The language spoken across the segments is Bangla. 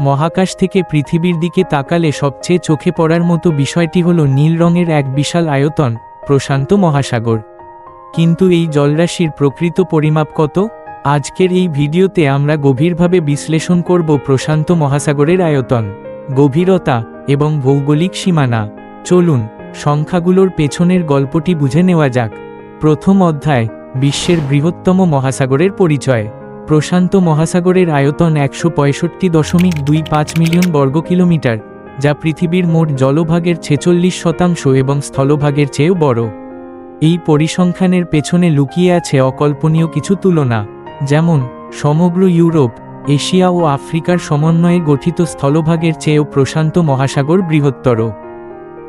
মহাকাশ থেকে পৃথিবীর দিকে তাকালে সবচেয়ে চোখে পড়ার মতো বিষয়টি হল নীল রঙের এক বিশাল আয়তন, প্রশান্ত মহাসাগর। কিন্তু এই জলরাশির প্রকৃত পরিমাপ কত? আজকের এই ভিডিওতে আমরা গভীরভাবে বিশ্লেষণ করব প্রশান্ত মহাসাগরের আয়তন, গভীরতা এবং ভৌগোলিক সীমানা। চলুন, সংখ্যাগুলোর পেছনের গল্পটি বুঝে নেওয়া যাক। প্রথম অধ্যায়, বিশ্বের বৃহত্তম মহাসাগরের পরিচয়। প্রশান্ত মহাসাগরের আয়তন একশো পঁয়ষট্টি দশমিক দুই পাঁচ মিলিয়ন বর্গ কিলোমিটার, যা পৃথিবীর মোট জলভাগের ছেচল্লিশ শতাংশ এবং স্থলভাগের চেয়েও বড়। এই পরিসংখ্যানের পেছনে লুকিয়ে আছে অকল্পনীয় কিছু তুলনা, যেমন, সমগ্র ইউরোপ, এশিয়া ও আফ্রিকার সমন্বয়ে গঠিত স্থলভাগের চেয়েও প্রশান্ত মহাসাগর বৃহত্তর।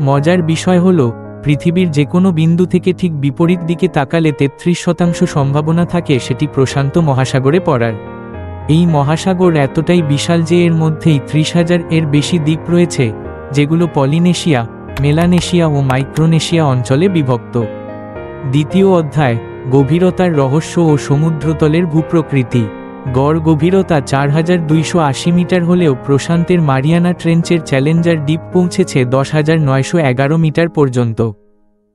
মজার বিষয় হল পৃথিবীর যে কোনো বিন্দু থেকে ঠিক বিপরীত দিকে তাকালে তেত্রিশ শতাংশ সম্ভাবনা থাকে সেটি প্রশান্ত মহাসাগরে পড়ার। এই মহাসাগর এতটাই বিশাল যে এর মধ্যেই ত্রিশ হাজার এর বেশি দ্বীপ রয়েছে, যেগুলো পলিনেশিয়া, মেলানেশিয়া ও মাইক্রোনেশিয়া অঞ্চলে বিভক্ত। দ্বিতীয় অধ্যায়, গভীরতার রহস্য ও সমুদ্রতলের ভূপ্রকৃতি। গড় গভীরতা চার হাজার দুইশো আশি মিটার হলেও প্রশান্তের মারিয়ানা ট্রেঞ্চের চ্যালেঞ্জার ডিপ পৌঁছেছে দশ হাজার নয়শো এগারো মিটার পর্যন্ত।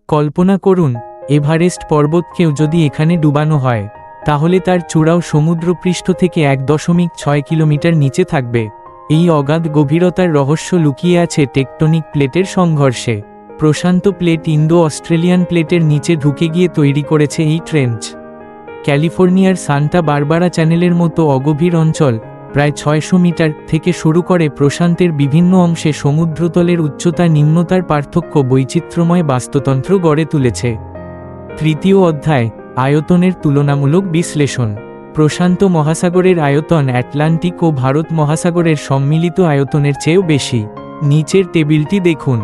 কল্পনা করুন, এভারেস্ট পর্বতকেও যদি এখানে ডুবানো হয়, তাহলে তার চূড়াও সমুদ্রপৃষ্ঠ থেকে এক দশমিক ছয় কিলোমিটার নিচে থাকবে। এই অগাধ গভীরতার রহস্য লুকিয়ে আছে টেকটনিক প্লেটের সংঘর্ষে। প্রশান্ত প্লেট ইন্দো অস্ট্রেলিয়ান প্লেটের নিচে ঢুকে গিয়ে তৈরি করেছে এই ট্রেঞ্চ। ক্যালিফোর্নিয়ার সান্টা বারবারা চ্যানেলের মতো অগভীর অঞ্চল, প্রায় ছয়শো মিটার, থেকে শুরু করে প্রশান্তের বিভিন্ন অংশে সমুদ্রতলের উচ্চতা নিম্নতার পার্থক্য বৈচিত্র্যময় বাস্তুতন্ত্র গড়ে তুলেছে। তৃতীয় অধ্যায়, আয়তনের তুলনামূলক বিশ্লেষণ। প্রশান্ত মহাসাগরের আয়তন অ্যাটলান্টিক ও ভারত মহাসাগরের সম্মিলিত আয়তনের চেয়েও বেশি। নিচের টেবিলটি দেখুন।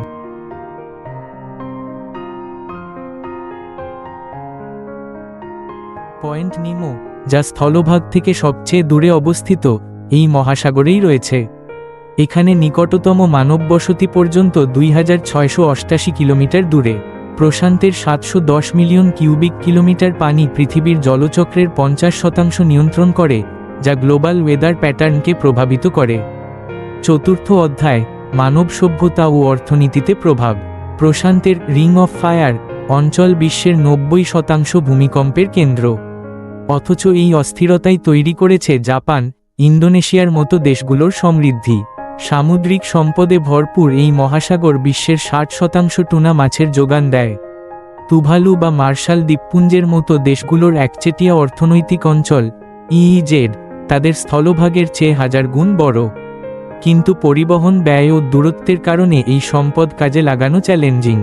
পয়েন্ট নিমো, যা স্থলভাগ থেকে সবচেয়ে দূরে অবস্থিত এই মহাসাগরেই রয়েছে। এখানে নিকটতম মানব বসতি পর্যন্ত দুই কিলোমিটার দূরে। প্রশান্তের সাতশো দশ মিলিয়ন কিউবিক কিলোমিটার পানি পৃথিবীর জলচক্রের পঞ্চাশ শতাংশ নিয়ন্ত্রণ করে, যা গ্লোবাল ওয়েদার প্যাটার্নকে প্রভাবিত করে। চতুর্থ অধ্যায়, মানব সভ্যতা ও অর্থনীতিতে প্রভাব। প্রশান্তের রিং অফ ফায়ার, অঞ্চল বিশ্বের নব্বই শতাংশ ভূমিকম্পের কেন্দ্র। অথচ এই অস্থিরতাই তৈরি করেছে জাপান, ইন্দোনেশিয়ার মতো দেশগুলোর সমৃদ্ধি। সামুদ্রিক সম্পদে ভরপুর এই মহাসাগর বিশ্বের ষাট শতাংশ টুনা মাছের যোগান দেয়। তুভালু বা মার্শাল দ্বীপপুঞ্জের মতো দেশগুলোর একচেটিয়া অর্থনৈতিক অঞ্চল ইইজেড তাদের স্থলভাগের চেয়ে হাজার গুণ বড়। কিন্তু পরিবহন ব্যয় ও দূরত্বের কারণে এই সম্পদ কাজে লাগানো চ্যালেঞ্জিং।